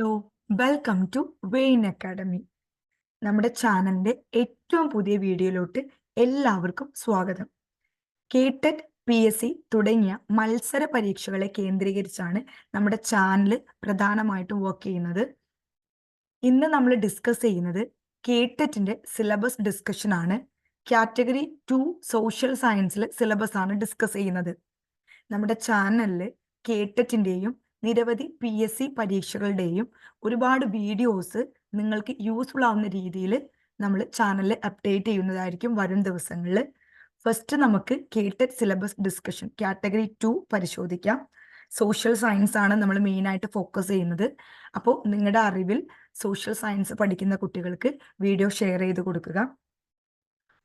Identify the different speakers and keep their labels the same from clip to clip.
Speaker 1: Hello welcome to Vein Academy നമ്മുടെ ചാനലിന്റെ ഏറ്റവും പുതിയ വീഡിയോയിലോട്ട് എല്ലാവർക്കും സ്വാഗതം. കേട്ടറ്റ് പി എസ് സി തുടങ്ങിയ മത്സര പരീക്ഷകളെ കേന്ദ്രീകരിച്ചാണ് നമ്മുടെ ചാനൽ പ്രധാനമായിട്ടും വർക്ക് ചെയ്യുന്നത്. ഇന്ന് നമ്മൾ ഡിസ്കസ് ചെയ്യുന്നത് കേട്ടറ്റിന്റെ സിലബസ് ഡിസ്കഷൻ ആണ്. കാറ്റഗറി ടു സോഷ്യൽ സയൻസിലെ സിലബസ് ആണ് ഡിസ്കസ് ചെയ്യുന്നത്. നമ്മുടെ ചാനലിൽ കേട്ടറ്റിന്റെയും നിരവധി പി എസ് സി പരീക്ഷകളുടെയും ഒരുപാട് വീഡിയോസ് നിങ്ങൾക്ക് യൂസ്ഫുൾ ആവുന്ന രീതിയിൽ നമ്മൾ ചാനലിൽ അപ്ഡേറ്റ് ചെയ്യുന്നതായിരിക്കും വരും ദിവസങ്ങളിൽ ഫസ്റ്റ് നമുക്ക് KTET syllabus discussion category two പരിശോധിക്കാം. സോഷ്യൽ സയൻസ് ആണ് നമ്മൾ മെയിൻ ആയിട്ട് ഫോക്കസ് ചെയ്യുന്നത്. അപ്പോൾ നിങ്ങളുടെ അറിവിൽ സോഷ്യൽ സയൻസ് പഠിക്കുന്ന കുട്ടികൾക്ക് വീഡിയോ ഷെയർ ചെയ്ത് കൊടുക്കുക.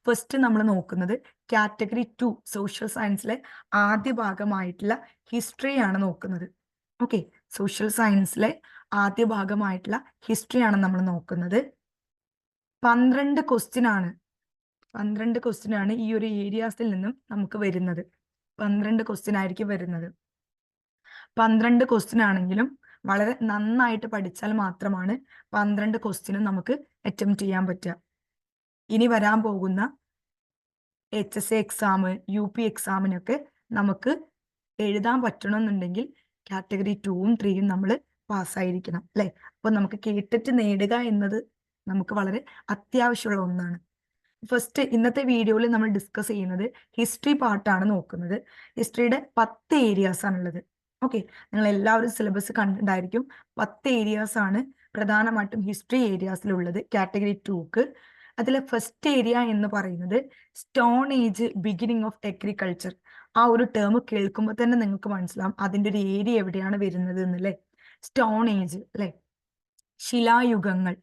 Speaker 1: ഫസ്റ്റ് നമ്മൾ നോക്കുന്നത് കാറ്റഗറി ടു സോഷ്യൽ സയൻസിലെ ആദ്യ ഭാഗമായിട്ടുള്ള ഹിസ്റ്ററിയാണ് നോക്കുന്നത്. ഓക്കെ സോഷ്യൽ സയൻസിലെ ആദ്യ ഭാഗമായിട്ടുള്ള ഹിസ്റ്ററിയാണ് നമ്മൾ നോക്കുന്നത്. പന്ത്രണ്ട് ക്വസ്റ്റ്യൻ ആണ്. പന്ത്രണ്ട് ക്വസ്റ്റ്യൻ ആണ് ഈ ഒരു ഏരിയാസിൽ നിന്നും നമുക്ക് വരുന്നത്. പന്ത്രണ്ട് ക്വസ്റ്റ്യൻ ആയിരിക്കും വരുന്നത്. പന്ത്രണ്ട് ക്വസ്റ്റ്യൻ ആണെങ്കിലും വളരെ നന്നായിട്ട് പഠിച്ചാൽ മാത്രമാണ് പന്ത്രണ്ട് ക്വസ്റ്റ്യനും നമുക്ക് അറ്റംപ്റ്റ് ചെയ്യാൻ പറ്റുക. ഇനി വരാൻ പോകുന്ന H S A exam U P എക്സാമിനൊക്കെ നമുക്ക് എഴുതാൻ പറ്റണമെന്നുണ്ടെങ്കിൽ കാറ്റഗറി ടൂവും ത്രീയും നമ്മൾ പാസ്സായിരിക്കണം അല്ലെ? അപ്പൊ നമുക്ക് കേട്ടിട്ട് നേടുക എന്നത് നമുക്ക് വളരെ അത്യാവശ്യമുള്ള ഒന്നാണ്. ഫസ്റ്റ് ഇന്നത്തെ വീഡിയോയിൽ നമ്മൾ ഡിസ്കസ് ചെയ്യുന്നത് ഹിസ്റ്ററി പാർട്ടാണ് നോക്കുന്നത്. ഹിസ്റ്ററിയുടെ പത്ത് ഏരിയാസ് ആണുള്ളത്. ഓക്കെ നിങ്ങൾ എല്ലാവരും സിലബസ് കണ്ടിട്ടുണ്ടായിരിക്കും പത്ത് ഏരിയാസ് ആണ് പ്രധാനമായിട്ടും ഹിസ്റ്ററി ഏരിയാസിലുള്ളത് കാറ്റഗറി ടൂക്ക് അതിലെ ഫസ്റ്റ് ഏരിയ എന്ന് പറയുന്നത് stone age beginning of agriculture ആ ഒരു ടേം കേൾക്കുമ്പോൾ തന്നെ നിങ്ങൾക്ക് മനസ്സിലാവും അതിന്റെ ഒരു ഏരിയ എവിടെയാണ് വരുന്നത് എന്നല്ലേ സ്റ്റോൺ ഏജ് അല്ലെ? ശിലായുഗങ്ങൾ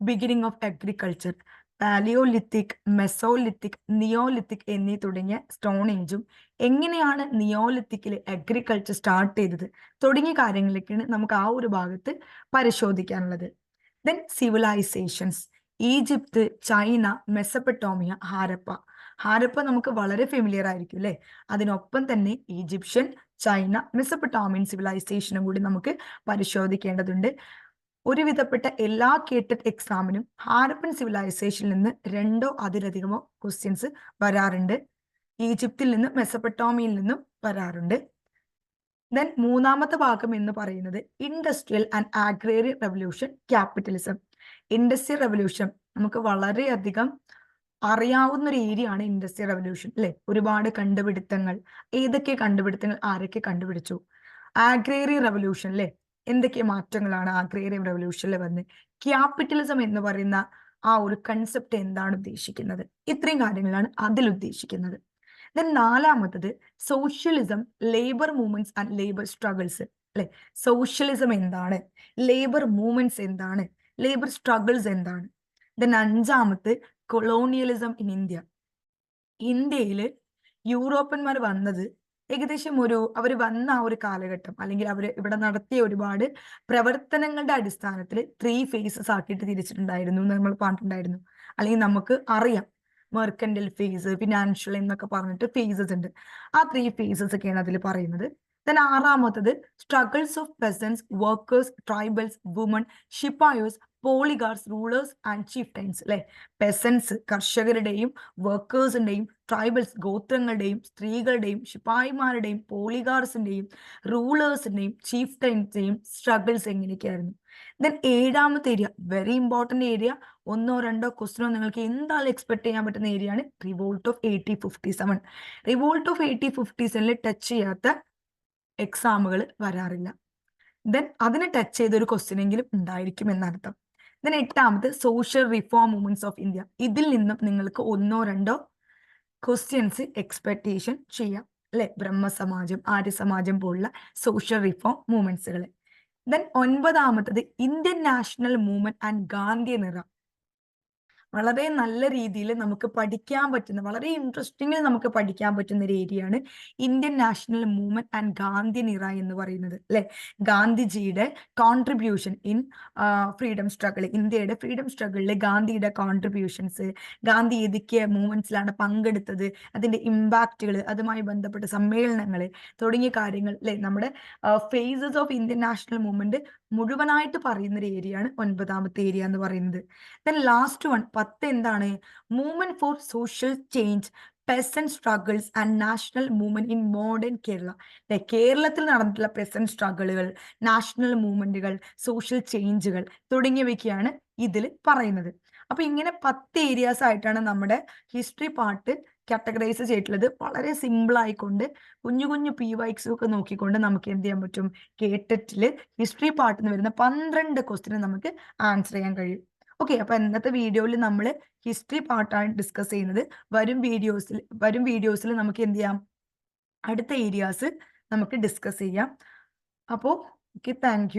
Speaker 1: beginning of agriculture palaeolithic mesolithic neolithic എന്നീ തുടങ്ങിയ സ്റ്റോൺ ഏജും എങ്ങനെയാണ് നിയോലിത്തിക്കിൽ അഗ്രികൾച്ചർ സ്റ്റാർട്ട് ചെയ്തത് തുടങ്ങിയ കാര്യങ്ങളൊക്കെയാണ് നമുക്ക് ആ ഒരു ഭാഗത്ത് പരിശോധിക്കാനുള്ളത്. Then civilisations Egypt China Mesopotamia Harappa Harappa നമുക്ക് വളരെ ഫെമിലിയർ ആയിരിക്കും അല്ലെ? അതിനൊപ്പം തന്നെ ഈജിപ്ഷ്യൻ ചൈന മെസ്സപ്പെട്ടോമിയൻ സിവിലൈസേഷനും കൂടി നമുക്ക് പരിശോധിക്കേണ്ടതുണ്ട്. ഒരുവിധപ്പെട്ട എല്ലാ കേട്ടഡ് എക്സാമിനും ഹാരപ്പൻ സിവിലൈസേഷനിൽ നിന്ന് രണ്ടോ അതിലധികമോ ക്വസ്റ്റ്യൻസ് വരാറുണ്ട്. ഈജിപ്തിൽ നിന്ന് മെസപ്പെട്ടോമിയിൽ നിന്നും വരാറുണ്ട്. ദെൻ മൂന്നാമത്തെ ഭാഗം എന്ന് പറയുന്നത് industrial and agrarian revolution capitalism industrial revolution നമുക്ക് വളരെയധികം അറിയാവുന്ന ഒരു ഏരിയ ആണ് ഇൻഡസ്ട്രിയൽ റവല്യൂഷൻ അല്ലെ? ഒരുപാട് കണ്ടുപിടുത്തങ്ങൾ. ഏതൊക്കെ കണ്ടുപിടുത്തങ്ങൾ ആരൊക്കെ കണ്ടുപിടിച്ചു? ആഗ്രേറിയ റവല്യൂഷൻ അല്ലെ? എന്തൊക്കെ മാറ്റങ്ങളാണ് ആഗ്രേറിയ റവല്യൂഷനിൽ വന്ന്? ക്യാപിറ്റലിസം എന്ന് പറയുന്ന ആ ഒരു കൺസെപ്റ്റ് എന്താണ് ഉദ്ദേശിക്കുന്നത്? ഇത്രയും കാര്യങ്ങളാണ് അതിൽ ഉദ്ദേശിക്കുന്നത്. ദെൻ നാലാമത്തത് socialism labour movements and labour struggles അല്ലെ? സോഷ്യലിസം എന്താണ്? ലേബർ മൂവ്മെന്റ്സ് എന്താണ്? ലേബർ സ്ട്രഗിൾസ് എന്താണ്? ദെൻ അഞ്ചാമത്ത് കൊളോണിയലിസം ഇൻ ഇന്ത്യ ഇന്ത്യയിൽ യൂറോപ്യന്മാർ വന്നത് ഏകദേശം ഒരു അവർ വന്ന ആ ഒരു കാലഘട്ടം അല്ലെങ്കിൽ അവർ ഇവിടെ നടത്തിയ ഒരുപാട് പ്രവർത്തനങ്ങളുടെ അടിസ്ഥാനത്തിൽ ത്രീ ഫേസസ് ആക്കിയിട്ട് തിരിച്ചിട്ടുണ്ടായിരുന്നു എന്ന് നമ്മൾ പറഞ്ഞിട്ടുണ്ടായിരുന്നു. അല്ലെങ്കിൽ നമുക്ക് അറിയാം. മെർക്കൻഡൽ ഫേസ് ഫിനാൻഷ്യൽ എന്നൊക്കെ പറഞ്ഞിട്ട് ഫേസസ് ഉണ്ട്. ആ ത്രീ ഫേസസ് ഒക്കെയാണ് അതിൽ പറയുന്നത്. Then ആറാമത്തത് struggles of peasants workers tribals women sepoys poligars rulers and chieftains അല്ലെ പെസൻസ് കർഷകരുടെയും വർക്കേഴ്സിന്റെയും ട്രൈബൽസ് ഗോത്രങ്ങളുടെയും സ്ത്രീകളുടെയും ശിപായിമാരുടെയും പോളിഗാർസിന്റെയും റൂളേഴ്സിന്റെയും ചീഫ് ടൈൻസിന്റെയും സ്ട്രഗിൾസ് എങ്ങനെയൊക്കെയായിരുന്നു? ദെൻ ഏഴാമത്തെ ഏരിയ വെരി ഇമ്പോർട്ടന്റ് ഏരിയ ഒന്നോ രണ്ടോ ക്വസ്റ്റിനോ നിങ്ങൾക്ക് എന്തായാലും എക്സ്പെക്ട് ചെയ്യാൻ പറ്റുന്ന ഏരിയ ആണ് revolt of eighty fifty seven revolt of eighty fifty സെവനിൽ ടച്ച് ചെയ്യാത്ത എക്സാമുകൾ വരാറില്ല. ദെൻ അതിനെ ടച്ച് ചെയ്ത ഒരു ക്വസ്റ്റ്യൻ എങ്കിലും ഉണ്ടായിരിക്കും എന്നർത്ഥം. ദെൻ എട്ടാമത് social reform movements of India ഇതിൽ നിന്നും നിങ്ങൾക്ക് ഒന്നോ രണ്ടോ ക്വസ്റ്റ്യൻസ് എക്സ്പെക്ടേഷൻ ചെയ്യാം. അല്ലെ? ബ്രഹ്മസമാജം ആര്യസമാജം പോലുള്ള സോഷ്യൽ റിഫോം മൂവ്മെന്റ്സുകൾ then ഒൻപതാമത്തത് Indian national movement and Gandhi നിറ. വളരെ നല്ല രീതിയിൽ നമുക്ക് പഠിക്കാൻ പറ്റുന്ന വളരെ ഇൻട്രസ്റ്റിംഗിൽ നമുക്ക് പഠിക്കാൻ പറ്റുന്ന ഒരു ഏരിയയാണ് Indian national movement and Gandhi നിറ എന്ന് പറയുന്നത് അല്ലെ? ഗാന്ധിജിയുടെ കോൺട്രിബ്യൂഷൻ ഇൻ ഫ്രീഡം സ്ട്രഗിൾ ഇന്ത്യയുടെ ഫ്രീഡം സ്ട്രഗിളിൽ ഗാന്ധിയുടെ കോൺട്രിബ്യൂഷൻസ് ഗാന്ധി ഏതൊക്കെ മൂവ്മെന്റ്സിലാണ് പങ്കെടുത്തത് അതിന്റെ ഇമ്പാക്റ്റുകൾ അതുമായി ബന്ധപ്പെട്ട സമ്മേളനങ്ങൾ തുടങ്ങിയ കാര്യങ്ങൾ അല്ലെ? നമ്മുടെ phases of Indian national movement മുഴുവനായിട്ട് പറയുന്ന ഒരു ഏരിയ ആണ് ഒൻപതാമത്തെ ഏരിയ എന്ന് പറയുന്നത്. ദെൻ ലാസ്റ്റ് വൺ പത്ത് എന്താണ്? Movement for social change peasant struggles and national movement in modern Kerala കേരളത്തിൽ നടന്നിട്ടുള്ള പെസന്റ് സ്ട്രഗിളുകൾ നാഷണൽ മൂവ്മെന്റുകൾ സോഷ്യൽ ചേഞ്ചുകൾ തുടങ്ങിയവയ്ക്കാണ് ഇതിൽ പറയുന്നത്. അപ്പൊ ഇങ്ങനെ പത്ത് ഏരിയാസ് ആയിട്ടാണ് നമ്മുടെ ഹിസ്റ്ററി പാർട്ട് കാറ്റഗറൈസ് ചെയ്തിട്ടുള്ളത് വളരെ സിമ്പിൾ ആയിക്കൊണ്ട് കുഞ്ഞു കുഞ്ഞു പി വൈക്സും ഒക്കെ നോക്കിക്കൊണ്ട് നമുക്ക് എന്ത് ചെയ്യാൻ പറ്റും? കേട്ടിട്ടിൽ ഹിസ്റ്ററി പാർട്ടിൽ നിന്ന് വരുന്ന പന്ത്രണ്ട് ക്വസ്റ്റിന് നമുക്ക് ആൻസർ ചെയ്യാൻ കഴിയും. ഓക്കെ അപ്പൊ ഇന്നത്തെ വീഡിയോയിൽ നമ്മൾ ഹിസ്റ്ററി പാർട്ടാണ് ഡിസ്കസ് ചെയ്യുന്നത്. വരും വീഡിയോസിൽ വരും വീഡിയോസിൽ നമുക്ക് എന്ത് ചെയ്യാം? അടുത്ത ഏരിയാസ് നമുക്ക് ഡിസ്കസ് ചെയ്യാം. അപ്പോൾ ഓക്കെ താങ്ക്